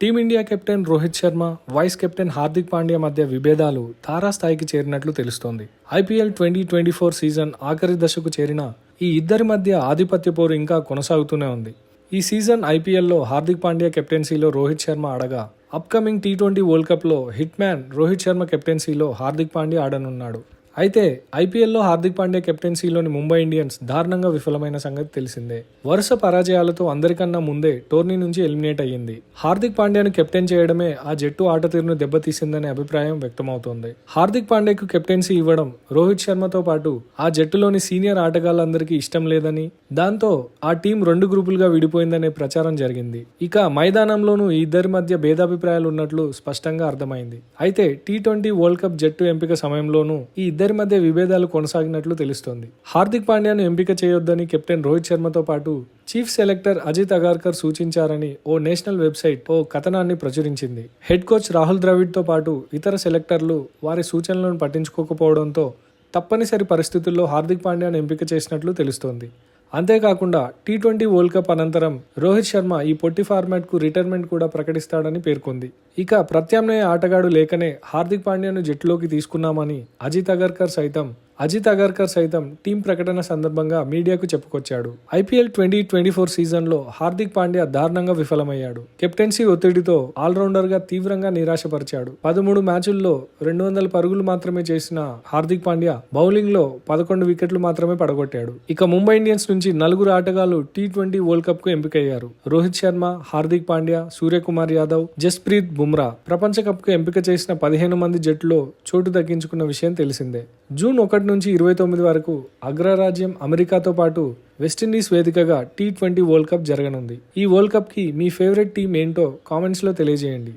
Team India captain Rohit Sharma vice captain Hardik Pandya మధ్య విభేదాలు తారాస్థాయికి చేరినట్లు తెలుస్తోంది. IPL twenty twenty four season ఆఖరి దశకు చేరిన ఈ ఇద్దరి మధ్య ఆధిపత్య పోరు ఇంకా కొనసాగుతూనే ఉంది. ఈ సీజన్ ఐపీఎల్లో హార్దిక్ పాండ్యా కెప్టెన్సీలో రోహిత్ శర్మ ఆడగా అప్కమింగ్ టీ ట్వంటీ వరల్డ్ కప్లో హిట్ మ్యాన్ రోహిత్ శర్మ కెప్టెన్సీలో హార్దిక్ పాండ్యా ఆడనున్నాడు. అయితే ఐపీఎల్లో హార్దిక్ పాండే కెప్టెన్సీలోని ముంబై ఇండియన్స్ దారుణంగా విఫలమైన సంగతి తెలిసిందే. వరుస పరాజయాలతో అందరికన్నా ముందే టోర్నీ నుంచి ఎలిమినేట్ అయ్యింది. హార్దిక్ పాండ్యాను కెప్టెన్ చేయడమే ఆ జట్టు ఆట తీరును దెబ్బతీసిందనే అభిప్రాయం వ్యక్తమవుతోంది. హార్దిక్ పాండేకు కెప్టెన్సీ ఇవ్వడం రోహిత్ శర్మతో పాటు ఆ జట్టులోని సీనియర్ ఆటగాళ్ళందరికీ ఇష్టం లేదని దాంతో ఆ టీం రెండు గ్రూపులుగా విడిపోయిందనే ప్రచారం జరిగింది. ఇక మైదానంలోనూ ఇద్దరి మధ్య భేదాభిప్రాయాలు ఉన్నట్లు స్పష్టంగా అర్థమైంది. అయితే టీ ట్వంటీ వరల్డ్ కప్ జట్టు ఎంపిక సమయంలోనూ ఈ ఇద్దరు మధ్య విభేదాలు కొనసాగినట్లు తెలుస్తోంది. హార్దిక్ పాండ్యాను ఎంపిక చేయొద్దని కెప్టెన్ రోహిత్ శర్మతో పాటు చీఫ్ సెలెక్టర్ అజిత్ అగార్కర్ సూచించారని ఓ నేషనల్ వెబ్సైట్ ఓ కథనాన్ని ప్రచురించింది. హెడ్ కోచ్ రాహుల్ ద్రవిడ్తో పాటు ఇతర సెలెక్టర్లు వారి సూచనలను పట్టించుకోకపోవడంతో తప్పనిసరి పరిస్థితుల్లో హార్దిక్ పాండ్యాను ఎంపిక చేసినట్లు తెలుస్తోంది. అంతేకాకుండా టీ ట్వంటీ వరల్డ్ కప్ అనంతరం రోహిత్ శర్మ ఈ పొట్టి ఫార్మాట్కు రిటైర్మెంట్ కూడా ప్రకటిస్తాడని పేర్కొంది. ఇక ప్రత్యామ్నాయ ఆటగాడు లేకనే హార్దిక్ పాండ్యాను జట్టులోకి తీసుకున్నామని అజిత్ అగర్కర్ సైతం అజిత్ అగర్కర్ సైతం టీం ప్రకటన సందర్భంగా మీడియాకు చెప్పుకొచ్చాడు. ఐపీఎల్ ట్వంటీ ట్వంటీ ఫోర్ సీజన్లో హార్దిక్ పాండ్యా దారుణంగా విఫలమయ్యాడు. కెప్టెన్సీ ఒత్తిడితో ఆల్రౌండర్గా తీవ్రంగా నిరాశపరిచాడు. పదమూడు మ్యాచుల్లో రెండు వందల పరుగులు మాత్రమే చేసిన హార్దిక్ పాండ్యా బౌలింగ్లో పదకొండు వికెట్లు మాత్రమే పడగొట్టాడు. ఇక ముంబై ఇండియన్స్ నుంచి నలుగురు ఆటగాళ్ళు టీ ట్వంటీ వరల్డ్ కప్కు ఎంపికయ్యారు. రోహిత్ శర్మ హార్దిక్ పాండ్యా సూర్యకుమార్ యాదవ్ జస్ప్రీత్ బుమ్రా ప్రపంచ కప్కు ఎంపిక చేసిన పదిహేను మంది జట్టులో చోటు దక్కించుకున్న విషయం తెలిసిందే. జూన్ ఒకటి నుంచి ఇరవై తొమ్మిది వరకు అగ్రరాజ్యం అమెరికాతో పాటు వెస్టిండీస్ వేదికగా టీ ట్వంటీ వరల్డ్ కప్ జరగనుంది. ఈ వరల్డ్ కప్కి మీ ఫేవరెట్ టీం ఏంటో కామెంట్స్లో తెలియజేయండి.